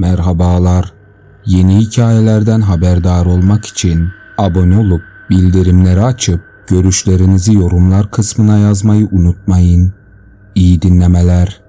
Merhabalar. Yeni hikayelerden haberdar olmak için abone olup bildirimleri açıp görüşlerinizi yorumlar kısmına yazmayı unutmayın. İyi dinlemeler.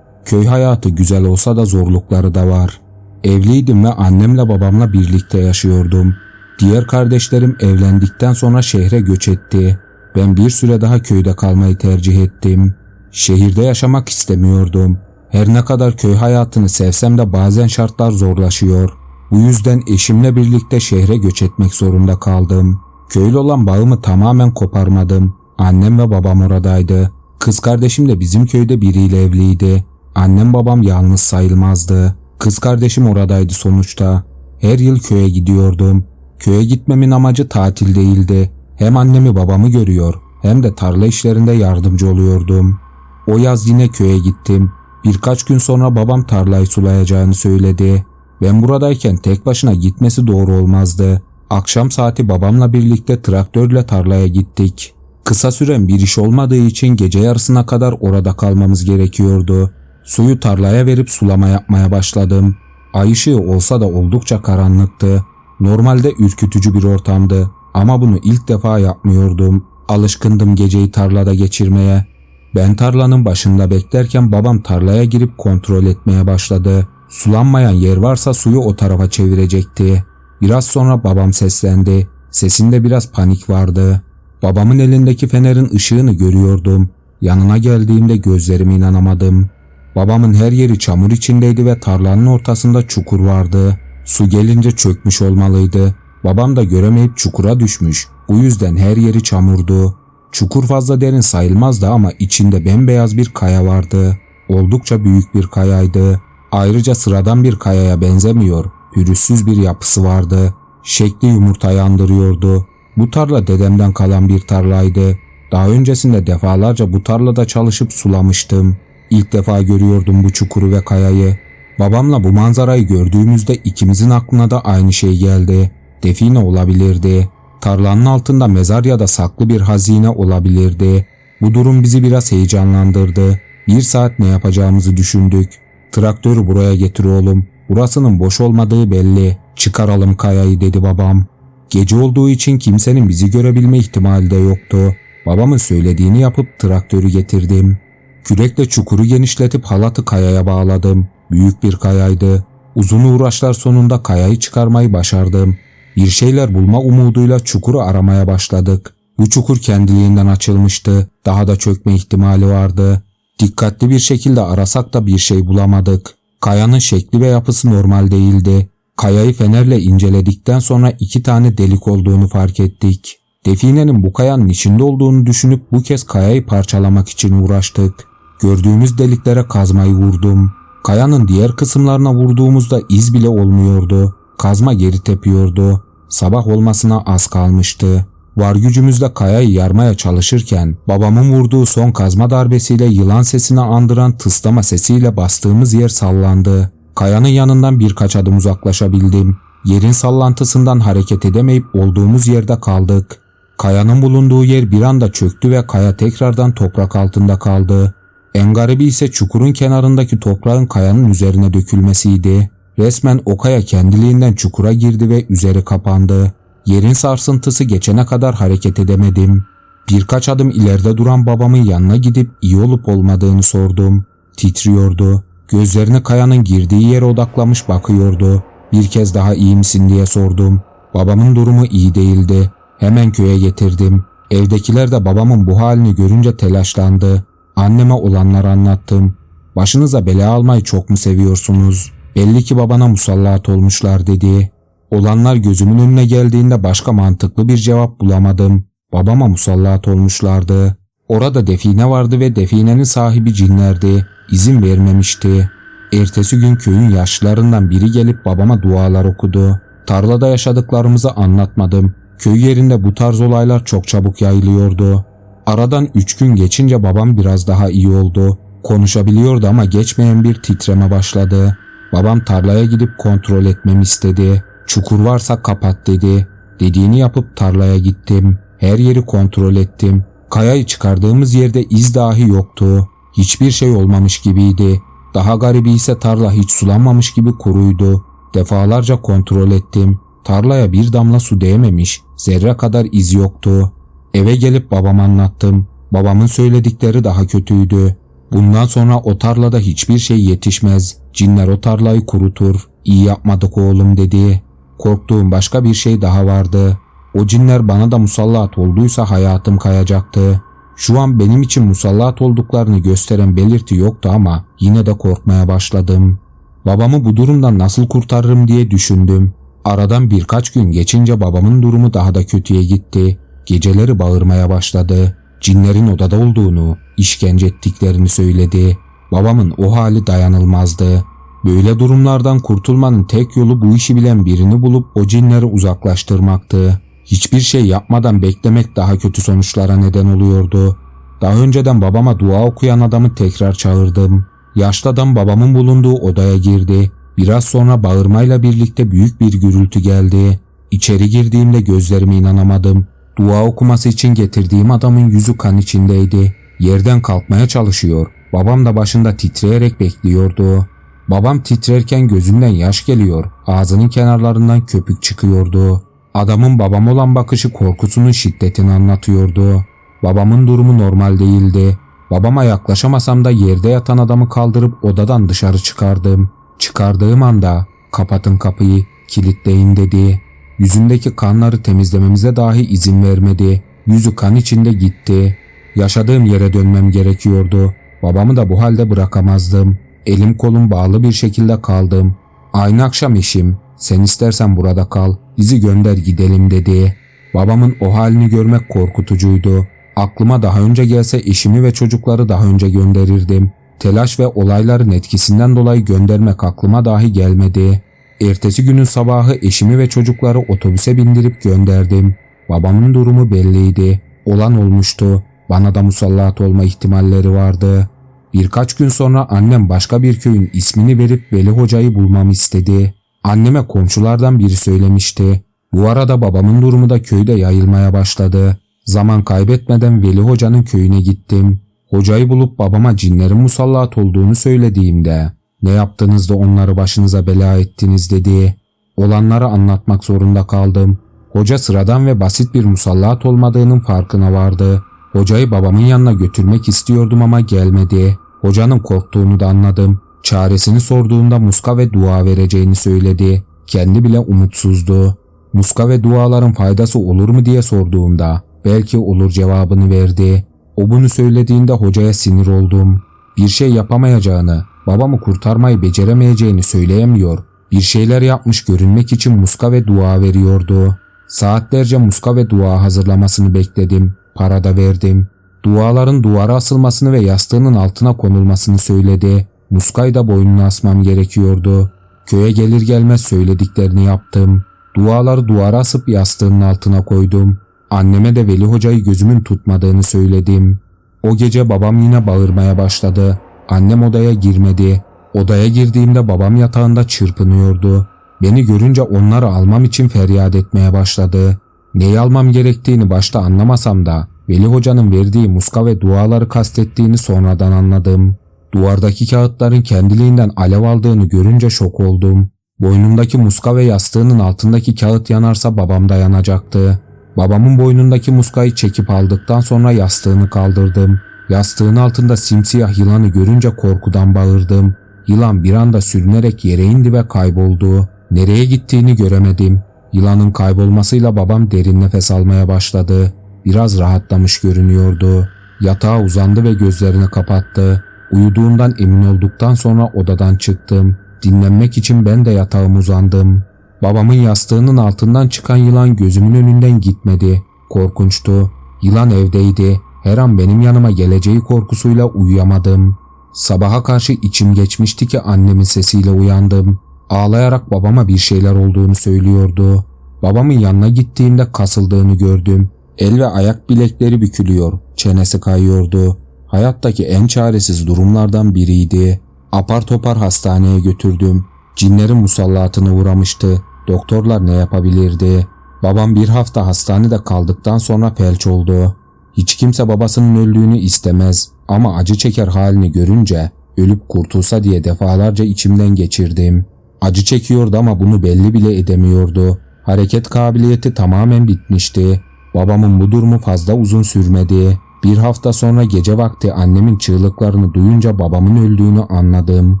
Köy hayatı güzel olsa da zorlukları da var. Evliydim ve annemle babamla birlikte yaşıyordum. Diğer kardeşlerim evlendikten sonra şehre göç etti. Ben bir süre daha köyde kalmayı tercih ettim. Şehirde yaşamak istemiyordum. Her ne kadar köy hayatını sevsem de bazen şartlar zorlaşıyor. Bu yüzden eşimle birlikte şehre göç etmek zorunda kaldım. Köylü olan bağımı tamamen koparmadım. Annem ve babam oradaydı. Kız kardeşim de bizim köyde biriyle evliydi. Annem babam yalnız sayılmazdı. Kız kardeşim oradaydı sonuçta. Her yıl köye gidiyordum. Köye gitmemin amacı tatil değildi. Hem annemi babamı görüyor hem de tarla işlerinde yardımcı oluyordum. O yaz yine köye gittim. Birkaç gün sonra babam tarlayı sulayacağını söyledi. Ben buradayken tek başına gitmesi doğru olmazdı. Akşam saati babamla birlikte traktörle tarlaya gittik. Kısa süren bir iş olmadığı için gece yarısına kadar orada kalmamız gerekiyordu. Suyu tarlaya verip sulama yapmaya başladım. Ay ışığı olsa da oldukça karanlıktı. Normalde ürkütücü bir ortamdı ama bunu ilk defa yapmıyordum. Alışkındım geceyi tarlada geçirmeye. Ben tarlanın başında beklerken babam tarlaya girip kontrol etmeye başladı. Sulanmayan yer varsa suyu o tarafa çevirecekti. Biraz sonra babam seslendi. Sesinde biraz panik vardı. Babamın elindeki fenerin ışığını görüyordum. Yanına geldiğimde gözlerime inanamadım. Babamın her yeri çamur içindeydi ve tarlanın ortasında çukur vardı. Su gelince çökmüş olmalıydı. Babam da göremeyip çukura düşmüş. Bu yüzden her yeri çamurdu. Çukur fazla derin sayılmazdı ama içinde bembeyaz bir kaya vardı. Oldukça büyük bir kayaydı. Ayrıca sıradan bir kayaya benzemiyor. Pürüzsüz bir yapısı vardı. Şekli yumurtayı andırıyordu. Bu tarla dedemden kalan bir tarlaydı. Daha öncesinde defalarca bu tarlada çalışıp sulamıştım. İlk defa görüyordum bu çukuru ve kayayı. Babamla bu manzarayı gördüğümüzde ikimizin aklına da aynı şey geldi. Define olabilirdi. Tarlanın altında mezar ya da saklı bir hazine olabilirdi. Bu durum bizi biraz heyecanlandırdı. Bir saat ne yapacağımızı düşündük. Traktörü buraya getir oğlum. Burasının boş olmadığı belli. Çıkaralım kayayı dedi babam. Gece olduğu için kimsenin bizi görebilme ihtimali de yoktu. Babamın söylediğini yapıp traktörü getirdim. Kürekle çukuru genişletip halatı kayaya bağladım. Büyük bir kayaydı. Uzun uğraşlar sonunda kayayı çıkarmayı başardım. Bir şeyler bulma umuduyla çukuru aramaya başladık. Bu çukur kendiliğinden açılmıştı. Daha da çökme ihtimali vardı. Dikkatli bir şekilde arasak da bir şey bulamadık. Kayanın şekli ve yapısı normal değildi. Kayayı fenerle inceledikten sonra iki tane delik olduğunu fark ettik. Definenin bu kayanın içinde olduğunu düşünüp bu kez kayayı parçalamak için uğraştık. Gördüğümüz deliklere kazmayı vurdum. Kayanın diğer kısımlarına vurduğumuzda iz bile olmuyordu. Kazma geri tepiyordu. Sabah olmasına az kalmıştı. Var gücümüzle kayayı yarmaya çalışırken babamın vurduğu son kazma darbesiyle yılan sesini andıran tıslama sesiyle bastığımız yer sallandı. Kayanın yanından birkaç adım uzaklaşabildim. Yerin sallantısından hareket edemeyip olduğumuz yerde kaldık. Kayanın bulunduğu yer bir anda çöktü ve kaya tekrardan toprak altında kaldı. En garibi ise çukurun kenarındaki toprağın kayanın üzerine dökülmesiydi. Resmen o kaya kendiliğinden çukura girdi ve üzeri kapandı. Yerin sarsıntısı geçene kadar hareket edemedim. Birkaç adım ileride duran babamın yanına gidip iyi olup olmadığını sordum. Titriyordu. Gözlerini kayanın girdiği yere odaklamış bakıyordu. Bir kez daha iyi misin diye sordum. Babamın durumu iyi değildi. Hemen köye getirdim. Evdekiler de babamın bu halini görünce telaşlandı. Anneme olanları anlattım. Başınıza bela almayı çok mu seviyorsunuz? Belli ki babana musallat olmuşlar dedi. Olanlar gözümün önüne geldiğinde başka mantıklı bir cevap bulamadım. Babama musallat olmuşlardı. Orada define vardı ve definenin sahibi cinlerdi. İzin vermemişti. Ertesi gün köyün yaşlılarından biri gelip babama dualar okudu. Tarlada yaşadıklarımızı anlatmadım. Köy yerinde bu tarz olaylar çok çabuk yayılıyordu. Aradan üç gün geçince babam biraz daha iyi oldu. Konuşabiliyordu ama geçmeyen bir titreme başladı. Babam tarlaya gidip kontrol etmemi istedi. Çukur varsa kapat dedi. Dediğini yapıp tarlaya gittim. Her yeri kontrol ettim. Kayayı çıkardığımız yerde iz dahi yoktu. Hiçbir şey olmamış gibiydi. Daha garibi ise tarla hiç sulanmamış gibi kuruydu. Defalarca kontrol ettim. Tarlaya bir damla su değmemiş, zerre kadar iz yoktu. Eve gelip babama anlattım. Babamın söyledikleri daha kötüydü. Bundan sonra o tarlada hiçbir şey yetişmez. Cinler o tarlayı kurutur. İyi yapmadık oğlum dedi. Korktuğum başka bir şey daha vardı. O cinler bana da musallat olduysa hayatım kayacaktı. Şu an benim için musallat olduklarını gösteren belirti yoktu ama yine de korkmaya başladım. Babamı bu durumdan nasıl kurtarırım diye düşündüm. Aradan birkaç gün geçince babamın durumu daha da kötüye gitti. Geceleri bağırmaya başladı. Cinlerin odada olduğunu, işkence ettiklerini söyledi. Babamın o hali dayanılmazdı. Böyle durumlardan kurtulmanın tek yolu bu işi bilen birini bulup o cinleri uzaklaştırmaktı. Hiçbir şey yapmadan beklemek daha kötü sonuçlara neden oluyordu. Daha önceden babama dua okuyan adamı tekrar çağırdım. Yaşlı adam babamın bulunduğu odaya girdi. Biraz sonra bağırmayla birlikte büyük bir gürültü geldi. İçeri girdiğimde gözlerime inanamadım. Dua okuması için getirdiğim adamın yüzü kan içindeydi. Yerden kalkmaya çalışıyor. Babam da başında titreyerek bekliyordu. Babam titrerken gözünden yaş geliyor. Ağzının kenarlarından köpük çıkıyordu. Adamın babam olan bakışı korkusunun şiddetini anlatıyordu. Babamın durumu normal değildi. Babama yaklaşamasam da yerde yatan adamı kaldırıp odadan dışarı çıkardım. Çıkardığım anda kapatın kapıyı, kilitleyin dedi. Yüzündeki kanları temizlememize dahi izin vermedi. Yüzü kan içinde gitti. Yaşadığım yere dönmem gerekiyordu. Babamı da bu halde bırakamazdım. Elim kolum bağlı bir şekilde kaldım. Aynı akşam eşim, sen istersen burada kal, bizi gönder gidelim dedi. Babamın o halini görmek korkutucuydu. Aklıma daha önce gelse eşimi ve çocukları daha önce gönderirdim. Telaş ve olayların etkisinden dolayı göndermek aklıma dahi gelmedi. Ertesi günün sabahı eşimi ve çocukları otobüse bindirip gönderdim. Babamın durumu belliydi. Olan olmuştu. Bana da musallat olma ihtimalleri vardı. Birkaç gün sonra annem başka bir köyün ismini verip Veli Hoca'yı bulmamı istedi. Anneme komşulardan biri söylemişti. Bu arada babamın durumu da köyde yayılmaya başladı. Zaman kaybetmeden Veli Hoca'nın köyüne gittim. Hocayı bulup babama cinlerin musallat olduğunu söylediğimde ne yaptınız da onları başınıza bela ettiniz dedi. Olanları anlatmak zorunda kaldım. Hoca sıradan ve basit bir musallat olmadığının farkına vardı. Hocayı babamın yanına götürmek istiyordum ama gelmedi. Hocanın korktuğunu da anladım. Çaresini sorduğumda muska ve dua vereceğini söyledi. Kendi bile umutsuzdu. Muska ve duaların faydası olur mu diye sorduğumda belki olur cevabını verdi. O bunu söylediğinde hocaya sinir oldum. Bir şey yapamayacağını, babamı kurtarmayı beceremeyeceğini söyleyemiyor. Bir şeyler yapmış görünmek için muska ve dua veriyordu. Saatlerce muska ve dua hazırlamasını bekledim. Para da verdim. Duaların duvara asılmasını ve yastığının altına konulmasını söyledi. Muskayı da boynuna asmam gerekiyordu. Köye gelir gelmez söylediklerini yaptım. Duaları duvara asıp yastığının altına koydum. Anneme de Veli Hoca'yı gözümün tutmadığını söyledim. O gece babam yine bağırmaya başladı. Annem odaya girmedi. Odaya girdiğimde babam yatağında çırpınıyordu. Beni görünce onları almam için feryat etmeye başladı. Neyi almam gerektiğini başta anlamasam da Veli Hoca'nın verdiği muska ve duaları kastettiğini sonradan anladım. Duvardaki kağıtların kendiliğinden alev aldığını görünce şok oldum. Boynumdaki muska ve yastığının altındaki kağıt yanarsa babam da yanacaktı. Babamın boynundaki muskayı çekip aldıktan sonra yastığını kaldırdım. Yastığın altında simsiyah yılanı görünce korkudan bağırdım. Yılan bir anda sürünerek yere indi ve kayboldu. Nereye gittiğini göremedim. Yılanın kaybolmasıyla babam derin nefes almaya başladı. Biraz rahatlamış görünüyordu. Yatağa uzandı ve gözlerini kapattı. Uyuduğundan emin olduktan sonra odadan çıktım. Dinlenmek için ben de yatağıma uzandım. Babamın yastığının altından çıkan yılan gözümün önünden gitmedi. Korkunçtu. Yılan evdeydi. Her an benim yanıma geleceği korkusuyla uyuyamadım. Sabaha karşı içim geçmişti ki annemin sesiyle uyandım. Ağlayarak babama bir şeyler olduğunu söylüyordu. Babamın yanına gittiğimde kasıldığını gördüm. El ve ayak bilekleri bükülüyor, çenesi kayıyordu. Hayattaki en çaresiz durumlardan biriydi. Apar topar hastaneye götürdüm. Cinlerin musallatına uğramıştı. Doktorlar ne yapabilirdi? Babam bir hafta hastanede kaldıktan sonra felç oldu. Hiç kimse babasının öldüğünü istemez ama acı çeker halini görünce Ölüp kurtulsa diye defalarca içimden geçirdim. Acı çekiyordu ama bunu belli bile edemiyordu. Hareket kabiliyeti tamamen bitmişti. Babamın bu durumu fazla uzun sürmedi. Bir hafta sonra gece vakti annemin çığlıklarını duyunca babamın öldüğünü anladım.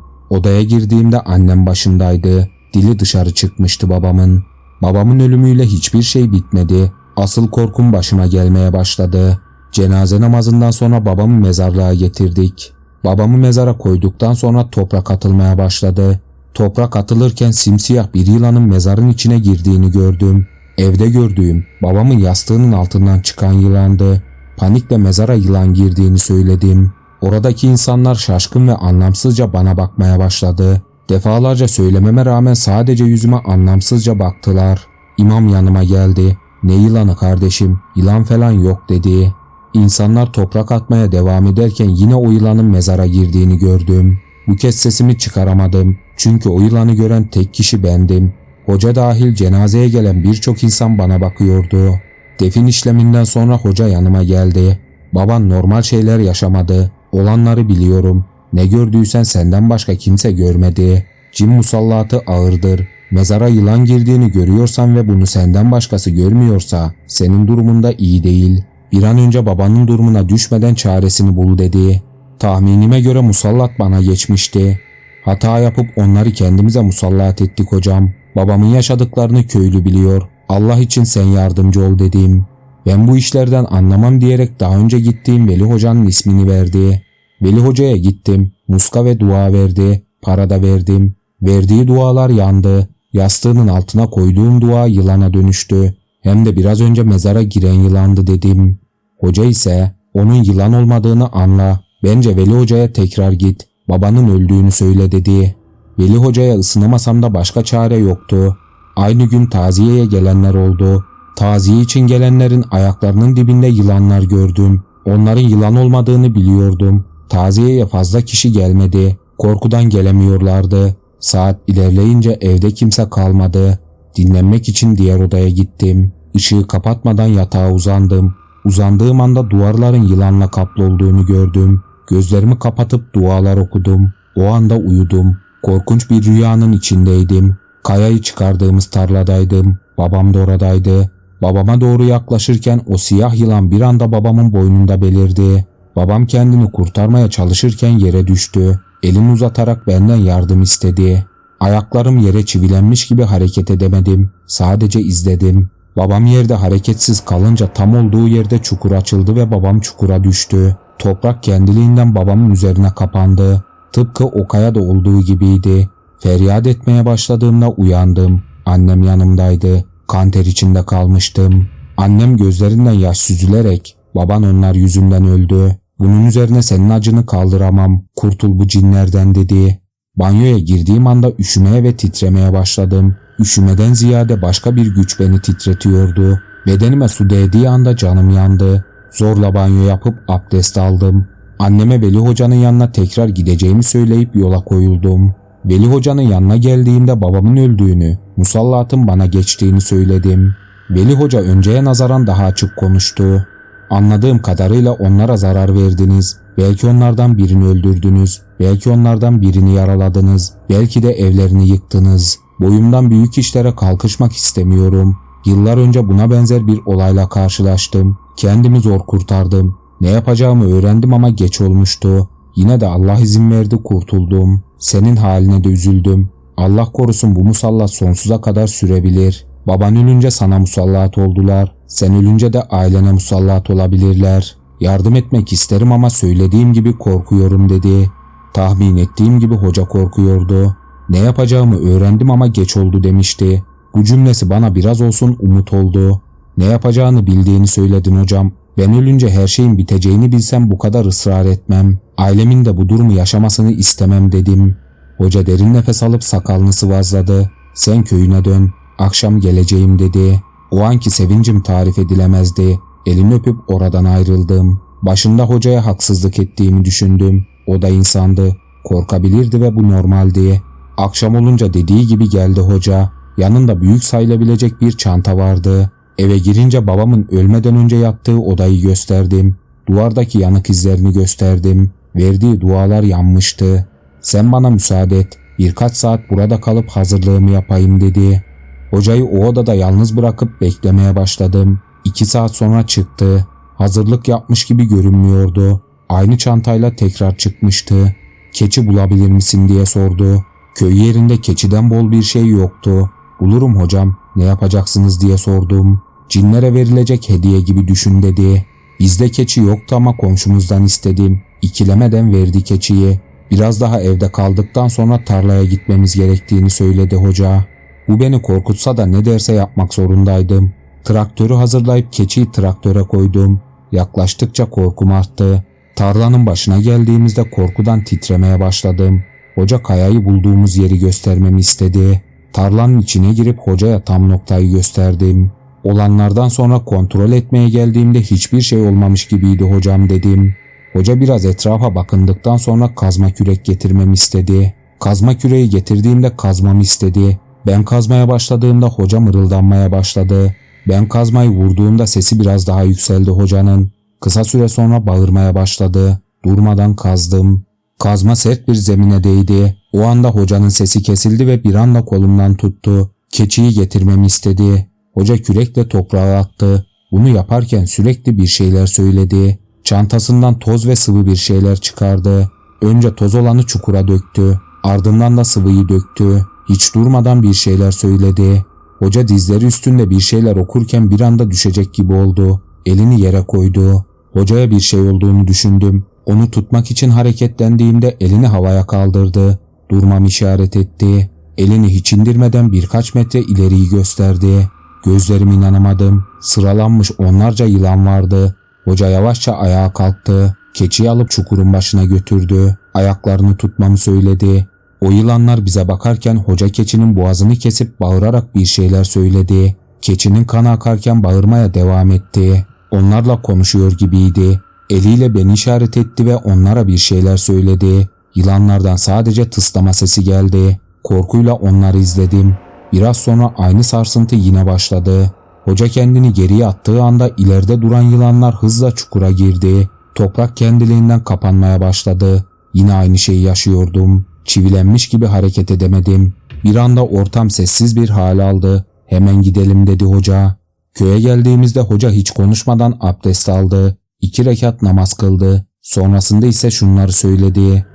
Odaya girdiğimde annem başındaydı. Dili dışarı çıkmıştı babamın. Babamın ölümüyle hiçbir şey bitmedi. Asıl korkum başıma gelmeye başladı. Cenaze namazından sonra babamı mezarlığa getirdik. Babamı mezara koyduktan sonra toprak atılmaya başladı. Toprak atılırken simsiyah bir yılanın mezarın içine girdiğini gördüm. Evde gördüğüm babamın yastığının altından çıkan yılandı. Panikle mezara yılan girdiğini söyledim. Oradaki insanlar şaşkın ve anlamsızca bana bakmaya başladı. Defalarca söylememe rağmen sadece yüzüme anlamsızca baktılar. İmam yanıma geldi. Ne yılanı kardeşim, yılan falan yok dedi. İnsanlar toprak atmaya devam ederken yine o yılanın mezara girdiğini gördüm. Bu kez sesimi çıkaramadım. Çünkü o yılanı gören tek kişi bendim. Hoca dahil cenazeye gelen birçok insan bana bakıyordu. Defin işleminden sonra hoca yanıma geldi. Baban normal şeyler yaşamadı. Olanları biliyorum. Ne gördüysen senden başka kimse görmedi. Cin musallatı ağırdır. Mezara yılan girdiğini görüyorsan ve bunu senden başkası görmüyorsa senin durumunda iyi değil. Bir an önce babanın durumuna düşmeden çaresini bul dedi. Tahminime göre musallat bana geçmişti. Hata yapıp onları kendimize musallat ettik hocam. Babamın yaşadıklarını köylü biliyor. Allah için sen yardımcı ol dedim. Ben bu işlerden anlamam diyerek daha önce gittiğim Veli Hoca'nın ismini verdi. Veli Hoca'ya gittim. Muska ve dua verdi. Para da verdim. Verdiği dualar yandı. Yastığının altına koyduğum dua yılana dönüştü. Hem de biraz önce mezara giren yılandı dedim. Hoca ise onun yılan olmadığını anla. Bence Veli Hoca'ya tekrar git. Babanın öldüğünü söyle dedi. Veli Hoca'ya ısınamasam da başka çare yoktu. Aynı gün taziyeye gelenler oldu. Taziye için gelenlerin ayaklarının dibinde yılanlar gördüm. Onların yılan olmadığını biliyordum. Taziyeye fazla kişi gelmedi. Korkudan gelemiyorlardı. Saat ilerleyince evde kimse kalmadı. Dinlenmek için diğer odaya gittim. Işığı kapatmadan yatağa uzandım. Uzandığım anda duvarların yılanla kaplı olduğunu gördüm. Gözlerimi kapatıp dualar okudum. O anda uyudum. Korkunç bir rüyanın içindeydim. Kayayı çıkardığımız tarladaydım. Babam da oradaydı. Babama doğru yaklaşırken o siyah yılan bir anda babamın boynunda belirdi. Babam kendini kurtarmaya çalışırken yere düştü. Elini uzatarak benden yardım istedi. Ayaklarım yere çivilenmiş gibi hareket edemedim. Sadece izledim. Babam yerde hareketsiz kalınca tam olduğu yerde çukur açıldı ve babam çukura düştü. Toprak kendiliğinden babamın üzerine kapandı. Tıpkı o kayada olduğu gibiydi. Feryat etmeye başladığımda uyandım. Annem yanımdaydı. Kanter içinde kalmıştım. Annem gözlerinden yaş süzülerek baban onlar yüzünden öldü. Bunun üzerine senin acını kaldıramam. Kurtul bu cinlerden dedi. Banyoya girdiğim anda üşümeye ve titremeye başladım. Üşümeden ziyade başka bir güç beni titretiyordu. Bedenime su değdiği anda canım yandı. Zorla banyo yapıp abdest aldım. Anneme Veli Hoca'nın yanına tekrar gideceğimi söyleyip yola koyuldum. Veli Hoca'nın yanına geldiğimde babamın öldüğünü, musallatın bana geçtiğini söyledim. Veli Hoca önceye nazaran daha açık konuştu. Anladığım kadarıyla onlara zarar verdiniz. Belki onlardan birini öldürdünüz. Belki onlardan birini yaraladınız. Belki de evlerini yıktınız. Boyumdan büyük işlere kalkışmak istemiyorum. Yıllar önce buna benzer bir olayla karşılaştım. Kendimi zor kurtardım. Ne yapacağımı öğrendim ama geç olmuştu. Yine de Allah izin verdi kurtuldum. Senin haline de üzüldüm. Allah korusun bu musallat sonsuza kadar sürebilir. Baban ölünce sana musallat oldular. Sen ölünce de ailene musallat olabilirler. Yardım etmek isterim ama söylediğim gibi korkuyorum dedi. Tahmin ettiğim gibi hoca korkuyordu. Ne yapacağımı öğrendim ama geç oldu demişti. Bu cümlesi bana biraz olsun umut oldu. Ne yapacağını bildiğini söyledin hocam. Ben ölünce her şeyin biteceğini bilsem bu kadar ısrar etmem. Ailemin de bu durumu yaşamasını istemem dedim. Hoca derin nefes alıp sakalını sıvazladı. Sen köyüne dön. Akşam geleceğim dedi. O anki sevincim tarif edilemezdi. Elini öpüp oradan ayrıldım. Başında hocaya haksızlık ettiğimi düşündüm. O da insandı. Korkabilirdi ve bu normaldi. Akşam olunca dediği gibi geldi hoca. Yanında büyük sayılabilecek bir çanta vardı. Eve girince babamın ölmeden önce yattığı odayı gösterdim. Duvardaki yanık izlerini gösterdim. Verdiği dualar yanmıştı. Sen bana müsaade et. Birkaç saat burada kalıp hazırlığımı yapayım dedi. Hocayı o odada yalnız bırakıp beklemeye başladım. İki saat sonra çıktı. Hazırlık yapmış gibi görünmüyordu. Aynı çantayla tekrar çıkmıştı. Keçi bulabilir misin diye sordu. Köy yerinde keçiden bol bir şey yoktu. Bulurum hocam ne yapacaksınız diye sordum. Cinlere verilecek hediye gibi düşün dedi. Bizde keçi yoktu ama komşumuzdan istedim. İkilemeden verdi keçiyi. Biraz daha evde kaldıktan sonra tarlaya gitmemiz gerektiğini söyledi hoca. Bu beni korkutsa da ne derse yapmak zorundaydım. Traktörü hazırlayıp keçiyi traktöre koydum. Yaklaştıkça korkum arttı. Tarlanın başına geldiğimizde korkudan titremeye başladım. Hoca kayayı bulduğumuz yeri göstermemi istedi. Tarlanın içine girip hocaya tam noktayı gösterdim. Olanlardan sonra kontrol etmeye geldiğimde hiçbir şey olmamış gibiydi hocam dedim. Hoca biraz etrafa bakındıktan sonra kazma kürek getirmemi istedi. Kazma küreği getirdiğimde kazmamı istedi. Ben kazmaya başladığımda hoca mırıldanmaya başladı. Ben kazmayı vurduğumda sesi biraz daha yükseldi hocanın. Kısa süre sonra bağırmaya başladı. Durmadan kazdım. Kazma sert bir zemine değdi. O anda hocanın sesi kesildi ve bir anda kolumdan tuttu. Keçiyi getirmemi istedi. Hoca kürekle toprağa attı. Bunu yaparken sürekli bir şeyler söyledi. Çantasından toz ve sıvı bir şeyler çıkardı. Önce toz olanı çukura döktü. Ardından da sıvıyı döktü. Hiç durmadan bir şeyler söyledi. Hoca dizleri üstünde bir şeyler okurken bir anda düşecek gibi oldu. Elini yere koydu. Hocaya bir şey olduğunu düşündüm. Onu tutmak için hareketlendiğimde elini havaya kaldırdı. Durmam işaret etti. Elini hiç indirmeden birkaç metre ileriyi gösterdi. Gözlerime inanamadım. Sıralanmış onlarca yılan vardı. Hoca yavaşça ayağa kalktı. Keçiyi alıp çukurun başına götürdü. Ayaklarını tutmamı söyledi. O yılanlar bize bakarken hoca keçinin boğazını kesip bağırarak bir şeyler söyledi. Keçinin kanı akarken bağırmaya devam etti. Onlarla konuşuyor gibiydi. Eliyle beni işaret etti ve onlara bir şeyler söyledi. Yılanlardan sadece tıslama sesi geldi. Korkuyla onları izledim. Biraz sonra aynı sarsıntı yine başladı. Hoca kendini geriye attığı anda ileride duran yılanlar hızla çukura girdi. Toprak kendiliğinden kapanmaya başladı. Yine aynı şeyi yaşıyordum. Çivilenmiş gibi hareket edemedim. Bir anda ortam sessiz bir hal aldı. Hemen gidelim dedi hoca. Köye geldiğimizde hoca hiç konuşmadan abdest aldı. İki rekat namaz kıldı. Sonrasında ise şunları söyledi.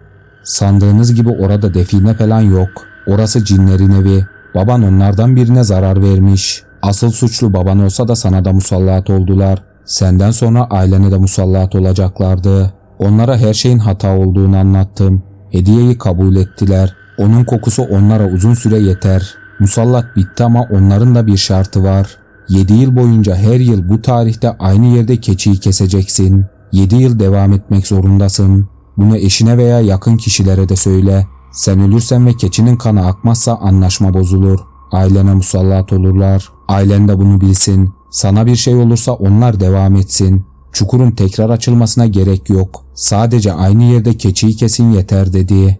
Sandığınız gibi orada define falan yok. Orası cinlerin evi. Baban onlardan birine zarar vermiş. Asıl suçlu baban olsa da sana da musallat oldular. Senden sonra ailene de musallat olacaklardı. Onlara her şeyin hata olduğunu anlattım. Hediyeyi kabul ettiler. Onun kokusu onlara uzun süre yeter. Musallat bitti ama onların da bir şartı var. 7 yıl boyunca her yıl bu tarihte aynı yerde keçiyi keseceksin. 7 yıl devam etmek zorundasın. Bunu eşine veya yakın kişilere de söyle. Sen ölürsen ve keçinin kanı akmazsa anlaşma bozulur. Ailene musallat olurlar. Ailen de bunu bilsin. Sana bir şey olursa onlar devam etsin. Çukurun tekrar açılmasına gerek yok. Sadece aynı yerde keçiyi kesin yeter dedi.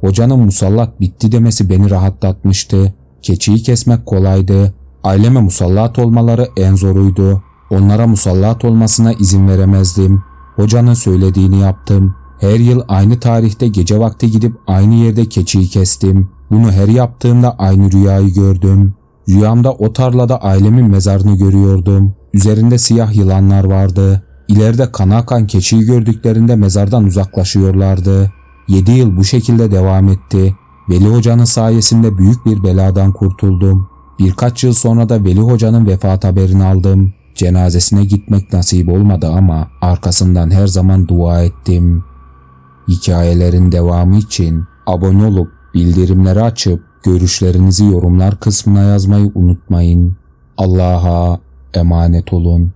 Hocanın musallat bitti demesi beni rahatlatmıştı. Keçiyi kesmek kolaydı. Aileme musallat olmaları en zoruydu. Onlara musallat olmasına izin veremezdim. Hocanın söylediğini yaptım. Her yıl aynı tarihte gece vakti gidip aynı yerde keçiyi kestim. Bunu her yaptığımda aynı rüyayı gördüm. Rüyamda o tarlada ailemin mezarını görüyordum. Üzerinde siyah yılanlar vardı. İleride kan akan keçiyi gördüklerinde mezardan uzaklaşıyorlardı. 7 yıl bu şekilde devam etti. Veli Hoca'nın sayesinde büyük bir beladan kurtuldum. Birkaç yıl sonra da Veli Hoca'nın vefat haberini aldım. Cenazesine gitmek nasip olmadı ama arkasından her zaman dua ettim. Hikayelerin devamı için abone olup bildirimleri açıp görüşlerinizi yorumlar kısmına yazmayı unutmayın. Allah'a emanet olun.